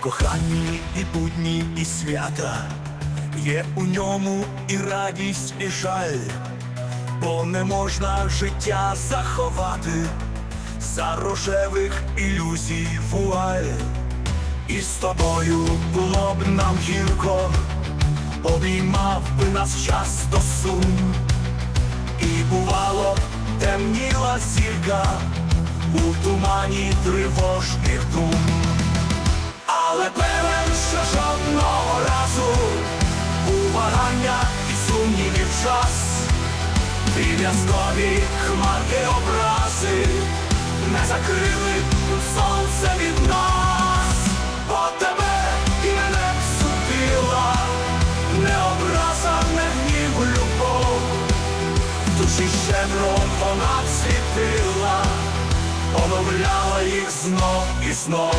Коханні і будні, і свята, є у ньому і радість, і жаль, бо не можна життя заховати за рожевих ілюзій вуаль. І з тобою було б нам гірко, обіймав би нас часто сум, і бувало темніла зірка у тумані тривожних дум. Прив'язкові хмарки образи не закрили сонце від нас, бо тебе і мене б судила, не образа, не гнів, любов, в душі щедро вона світила, оновляла їх знов і знов.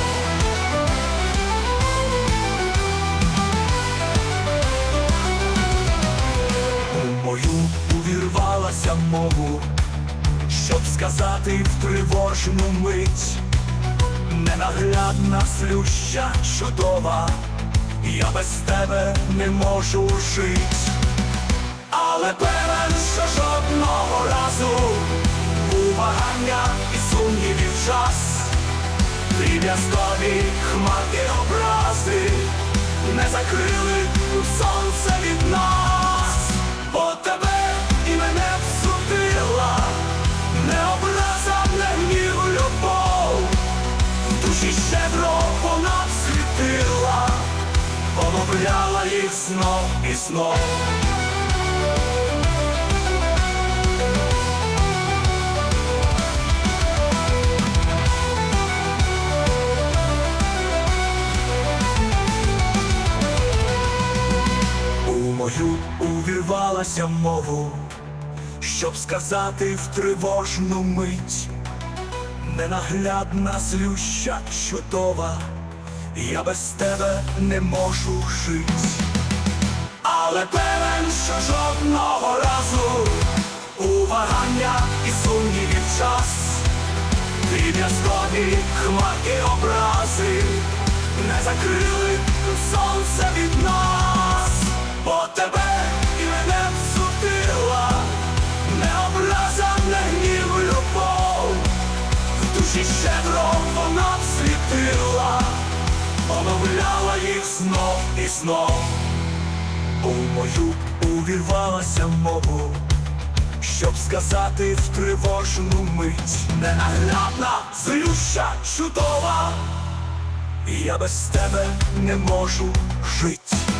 Увірвалася мову, щоб сказати в тривожну мить, ненаглядна слюща чудова, я без тебе не можу жить, але певен, що жодного разу у вагання і сумнівів час, прив'язкові хмарки образи не закрили сонце від нас, бо тебе оновляла їх знов і знов. У мою увірвалася мову, щоб сказати в тривожну мить, ненаглядна злюща чудова, я без тебе не можу жить. Але певен, що жодного разу у вагання і сумнівів час Прив'язкові хмарки образи не закрили сонце від нас, бо тебе і мене б не образа, не гнів, любов, в душі щедро вона світила, оновляла їх знов і знов. У мою увірвалася мову, щоб сказати в тривожну мить Ненаглядна, злюща, чудова, я без тебе не можу жить.